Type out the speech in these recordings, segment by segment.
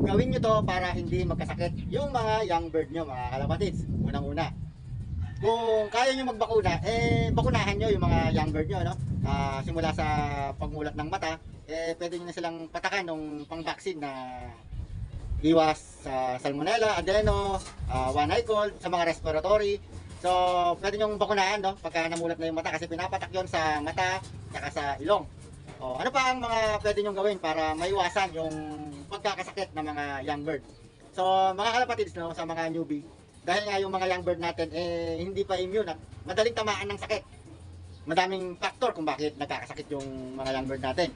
Gawin nyo to para hindi magkasakit yung mga young bird nyo, mga kalapatids. Unang-una. Kung kaya nyo magbakuna, eh, bakunahan nyo yung mga young bird nyo, no? Ah, simula sa pagmulat ng mata, eh, pwede nyo na silang patakan ng pang-vaccine na iwas sa salmonella, adeno, ah, one eye cold, sa mga respiratory. So, pwede nyo bakunahan, no? Pagka namulat na yung mata kasi pinapatak yon sa mata, saka sa ilong. O, ano pa ang mga pwede nyo gawin para maiwasan yung pagkakasakit ng mga young bird? So, mga kalapatids, no, sa mga newbie, dahil nga yung mga young bird natin, eh, hindi pa immune at madaling tamaan ng sakit. Madaming factor kung bakit nagkakasakit yung mga young bird natin.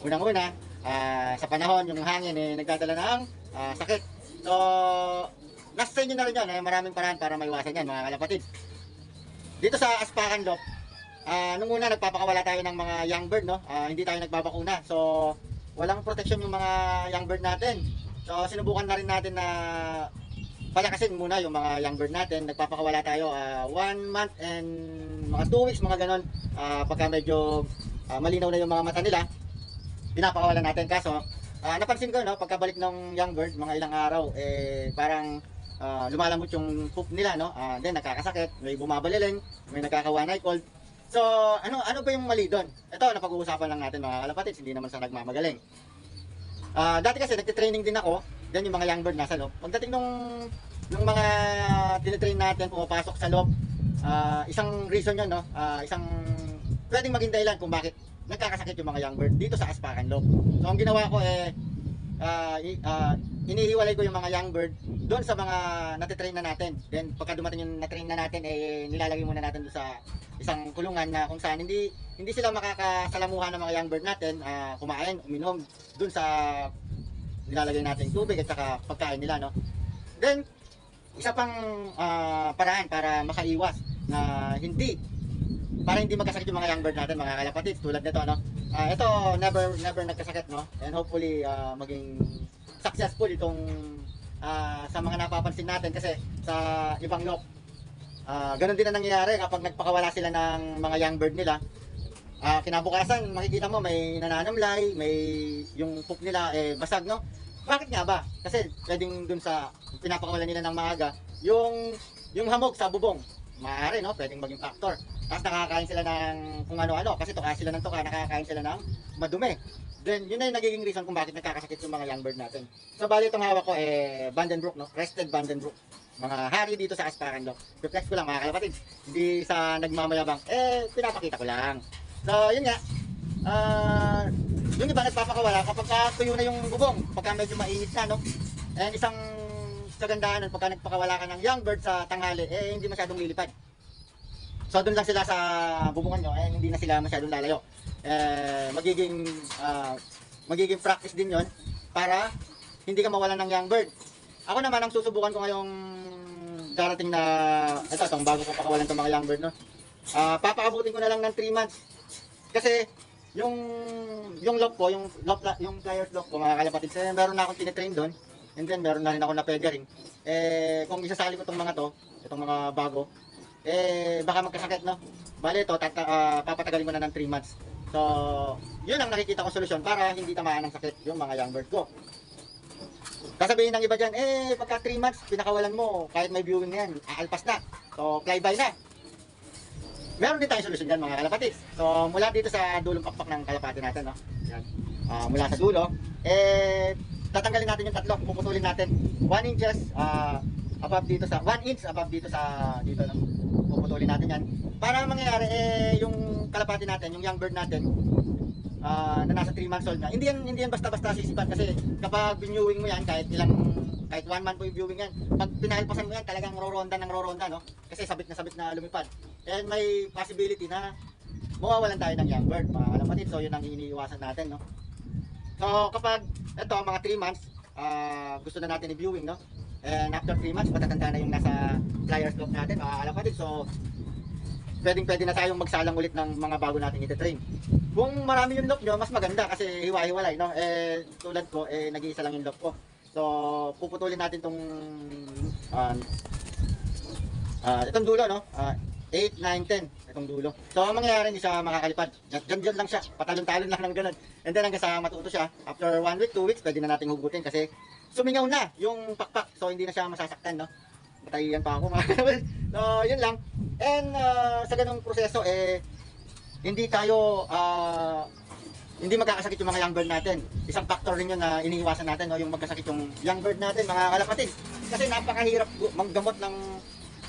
Unang-una, ah, sa panahon, yung hangin, eh, nagdadala ng ah, sakit. So, nasa sa inyo na rin yun, eh, maraming paraan para maiwasan yan, mga kalapatids. Dito sa Aspakan Lock, ah, nung una nagpapakawala tayo ng mga young bird, no? Ah, hindi tayo nagbabakuna. So, walang protection yung mga young bird natin. So, sinubukan na rin natin na palakasin muna yung mga young bird natin. Nagpapakawala tayo ah, one month and mga two weeks, mga ganon. Ah, pagka medyo ah, malinaw na yung mga mata nila, pinapakawalan natin. Kaso, ah, napansin ko, no, pagkabalik ng young bird, mga ilang araw, eh, parang ah, lumalamot yung poop nila, no? Ah, then, nakakasakit, may bumabaliling, may nagkakawanay cold. So, ano ano ba yung mali doon? Ito, napag-uusapan lang natin mga kalapatids, hindi naman sa nagmamagaling. Ah, dati kasi nagte-training din ako, then yung mga young bird nasa loob. Pagdating nung nung mga tinitrain natin pumapasok sa loob, ah, isang reason 'yon, no? Ah, isang pwedeng maging dahilan kung bakit nagkakasakit yung mga young bird dito sa Aspakan loob. So, ang ginawa ko eh i- ah, inihiwalay ko yung mga young bird doon sa mga natitrain na natin. Then pagka dumating yung natrain na natin eh nilalagay muna natin doon sa isang kulungan na kung saan hindi hindi sila makakasalamuhan ng mga young bird natin ah, kumain, uminom doon sa nilalagay natin tubig at saka pagkain nila no. Then isa pang ah, paraan para makaiwas na hindi para hindi magkasakit yung mga young bird natin mga kalapatids tulad nito no. Ah, ito never never nagkasakit no and hopefully ah, maging successful itong ah, sa mga napapansin natin kasi sa ibang lock Ah, ganun din ang nangyayari kapag nagpakawala sila ng mga young bird nila. Ah, kinabukasan, makikita mo may nananamlay, may yung poop nila eh basag, no? Bakit nga ba? Kasi pwedeng dun sa pinapakawalan nila ng maaga, yung yung hamog sa bubong, maaari, no? Pwedeng maging factor. Tapos nakakain sila ng kung ano-ano, kasi tuka sila ng tuka, nakakain sila ng madumi. Then, yun na yung nagiging reason kung bakit nagkakasakit yung mga young bird natin. So, bali itong hawak ko, eh, Vandenbroek, no? Crested Vandenbroek mga hari dito sa Asparan. Reflex ko lang mga kalapatid. Hindi sa nagmamayabang. Eh, pinapakita ko lang. So, yun nga. Ah, yung iba nagpapakawala kapag ka tuyo na yung bubong. Pagka medyo mainit na, no? And isang kagandahan nun, pagka nagpakawala ka ng young bird sa tanghali, eh, hindi masyadong lilipad. So, doon lang sila sa bubungan nyo, eh, hindi na sila masyadong lalayo. Eh, magiging, ah, magiging practice din yon para hindi ka mawalan ng young bird. Ako naman, ang susubukan ko ngayong darating na, ito, itong bago ko pakawalan itong mga young bird, no? Ah, papakabutin ko na lang ng 3 months. Kasi, yung, yung lock ko, yung, lock, yung pliers lock ko, mga kalapatid, eh, meron na akong tinitrain doon. And then, meron na rin ako na peggering. Eh, kung isasali ko itong mga to, itong mga bago, eh, baka magkasakit, no? Bale, ito, tata, ah, papatagalin ko na ng 3 months. So, yun ang nakikita ko solusyon para hindi tamaan ng sakit yung mga young bird ko. Sasabihin ng iba dyan, eh, pagka 3 months, pinakawalan mo, kahit may viewing yan, aalpas na. So, fly-by na. Meron din tayong solusyon dyan, mga kalapati. So, mula dito sa dulong pakpak ng kalapati natin, no? Yan. Ah, mula sa dulo, eh, tatanggalin natin yung tatlo, puputulin natin 1 inches ah, above dito sa 1 inch above dito sa dito no? Puputulin natin yan. Para ang mangyayari eh yung kalapati natin yung young bird natin ah, na nasa 3 months old na hindi yan hindi yan basta-basta sisipat kasi kapag viewing mo yan kahit ilang kahit 1 month po yung viewing yan pag pinahalpasan mo yan talagang roronda ng roronda no? Kasi sabit na sabit na lumipad. And may possibility na mawawalan tayo ng young bird mga kalapatid. So yun ang iniiwasan natin no? So kapag ito mga 3 months, ah, gusto na natin i-viewing, no? And after 3 months, matatanda na yung nasa flyers lock natin, mga kalapatid. So, pwedeng pwede na tayong magsalang ulit ng mga bago natin iti-train. Kung marami yung lock nyo, mas maganda kasi hiwa-hiwalay, no? Eh, tulad ko, eh, nag-iisa lang yung lock ko. So, puputulin natin tong ah, ah, itong dulo, no? Ah, 8, 9, 10 itong dulo. So, ang mangyayari hindi siya makakalipad. Diyan, diyan lang siya. Patalon-talon lang ng ganun. And then hanggang sa matuto siya, after 1 week, 2 weeks, pwede na nating hugutin kasi sumingaw na yung pakpak. So hindi na siya masasaktan, no? Matayan pa ako mga. So yun lang. And ah, sa ganung proseso, eh, hindi tayo ah, hindi magkakasakit yung mga young bird natin. Isang factor rin yun na iniiwasan natin, no? yung magkasakit yung young bird natin, mga kalapatids. Kasi napakahirap manggamot ng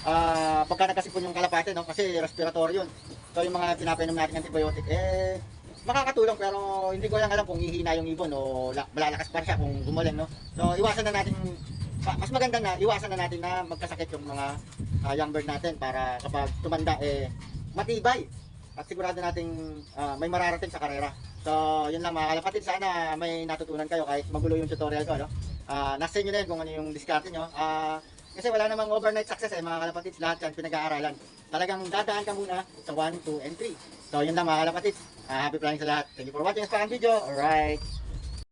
ah pagka nagkasipon yung kalapate, no? kasi respiratory yun. So yung mga pinapainom natin antibiotic, eh, makakatulong pero hindi ko lang alam kung hihina yung ibon o la- malalakas pa siya kung gumaling, no? So iwasan na natin, mas maganda na, iwasan na natin na magkasakit yung mga ah, young bird natin para kapag tumanda, eh, matibay. At sigurado nating ah, may mararating sa karera. So, yun lang mga kalapatid. Sana may natutunan kayo kahit magulo yung tutorial ko. No? Ah, nasa inyo na yun kung ano yung diskarte nyo. Ah, kasi wala namang overnight success eh mga kalapatid. Lahat yan pinag-aaralan. Talagang dadaan ka muna sa 1, 2, and 3. So, yun lang mga kalapatid. Ah, happy planning sa lahat. Thank you for watching this video. Alright.